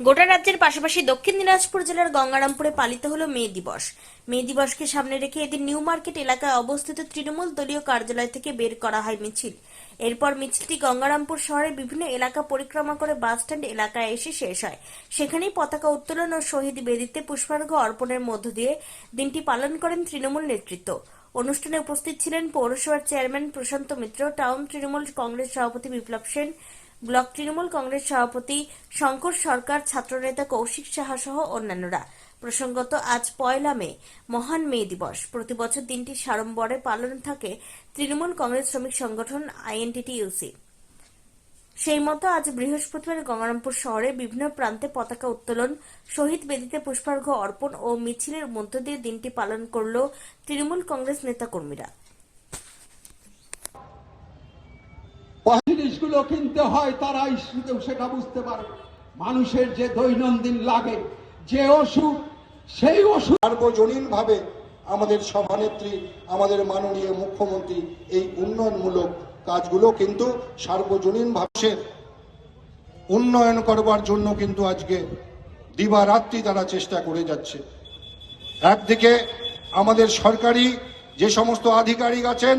গোটা রাজ্যের পাশাপাশি দক্ষিণ দিনাজপুর জেলার গঙ্গারামপুরে পালিত হলো মে দিবস। মে দিবসকে সামনে রেখে এদিন নিউ মার্কেট এলাকায় অবস্থিত তৃণমূল দলীয় কার্যালয় থেকে বের করা হয় মিছিল। এরপর মিছিলটি গঙ্গারামপুর শহরের বিভিন্ন এলাকা পরিক্রমা করে বাসস্ট্যান্ড এলাকায় এসে শেষ হয়। সেখানেই পতাকা উত্তোলন ও শহীদ বেদিতে পুষ্পার্ঘ্য অর্পণের মধ্য দিয়ে দিনটি পালন করেন তৃণমূল নেতৃত্ব। অনুষ্ঠানে উপস্থিত ছিলেন পৌরসভার চেয়ারম্যান প্রশান্ত মিত্র, টাউন তৃণমূল কংগ্রেস সভাপতি বিপ্লব সেন ব্লক তৃণমূল কংগ্রেস সভাপতি শঙ্কর সরকার, ছাত্রনেতা কৌশিক সাহা সহ অন্যান্যরা। প্রসঙ্গত, আজ পয়লা মে, মহান মে দিবস। প্রতি বছর দিনটি সাড়ম্বরে পালন থাকে তৃণমূল কংগ্রেস শ্রমিক সংগঠন আইএনটিটিইউসি। সেই মতো আজ বৃহস্পতিবার গঙ্গারামপুর শহরে বিভিন্ন প্রান্তে পতাকা উত্তোলন, শহীদ বেদিতে পুষ্পার্ঘ্য অর্পণ ও মিছিলের মধ্য দিয়ে দিনটি পালন করল তৃণমূল কংগ্রেস নেতাকর্মীরা। জিনিসগুলো কিনতে হয় তারাই শুধু সেটা বুঝতে পারে। মানুষের যে দৈনন্দিন লাগে, যে ওষুধ, সেই ওষুধ। সার্বজনীনভাবে আমাদের সভানেত্রী, আমাদের মাননীয় মুখ্যমন্ত্রী এই উন্নয়নমূলক কাজগুলো কিন্তু সার্বজনীনভাবে উন্নয়ন করবার জন্য কিন্তু আজকে দিবারাত্রি তারা চেষ্টা করে যাচ্ছে। একদিকে আমাদের সরকারি যে সমস্ত আধিকারিক আছেন